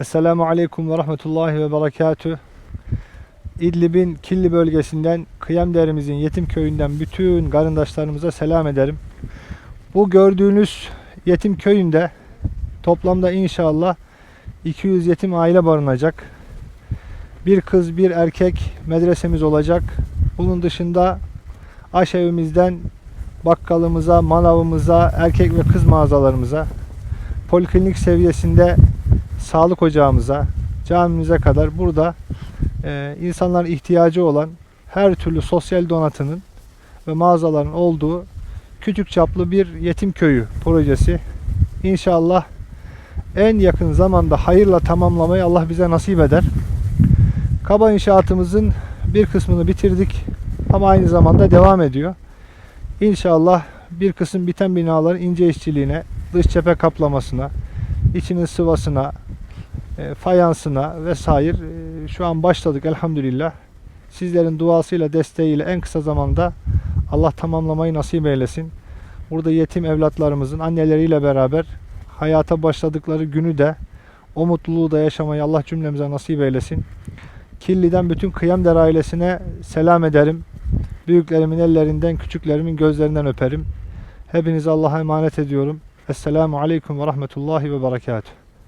Esselamu Aleyküm ve Rahmetullahi ve Berekatü. İdlib'in Killi bölgesinden Kıyamderimizin yetim köyünden bütün karındaşlarımıza selam ederim. Bu gördüğünüz yetim köyünde toplamda inşallah 200 yetim aile barınacak. Bir kız bir erkek medresemiz olacak. Bunun dışında aşevimizden bakkalımıza, manavımıza, erkek ve kız mağazalarımıza, poliklinik seviyesinde sağlık ocağımıza, camimize kadar burada e, insanların ihtiyacı olan her türlü sosyal donatının ve mağazaların olduğu küçük çaplı bir yetim köyü projesi. İnşallah en yakın zamanda hayırla tamamlamayı Allah bize nasip eder. Kaba inşaatımızın bir kısmını bitirdik ama aynı zamanda devam ediyor. İnşallah bir kısım biten binaların ince işçiliğine, dış cephe kaplamasına, içinin sıvasına, e, fayansına vesaire e, şu an başladık elhamdülillah. Sizlerin duasıyla, desteğiyle en kısa zamanda Allah tamamlamayı nasip eylesin. Burada yetim evlatlarımızın anneleriyle beraber hayata başladıkları günü de o mutluluğu da yaşamayı Allah cümlemize nasip eylesin. Killi'den bütün Kıyamder ailesine selam ederim. Büyüklerimin ellerinden, küçüklerimin gözlerinden öperim. Hepinizi Allah'a emanet ediyorum. Esselamu Aleyküm ve Rahmetullahi ve Berekatuhu.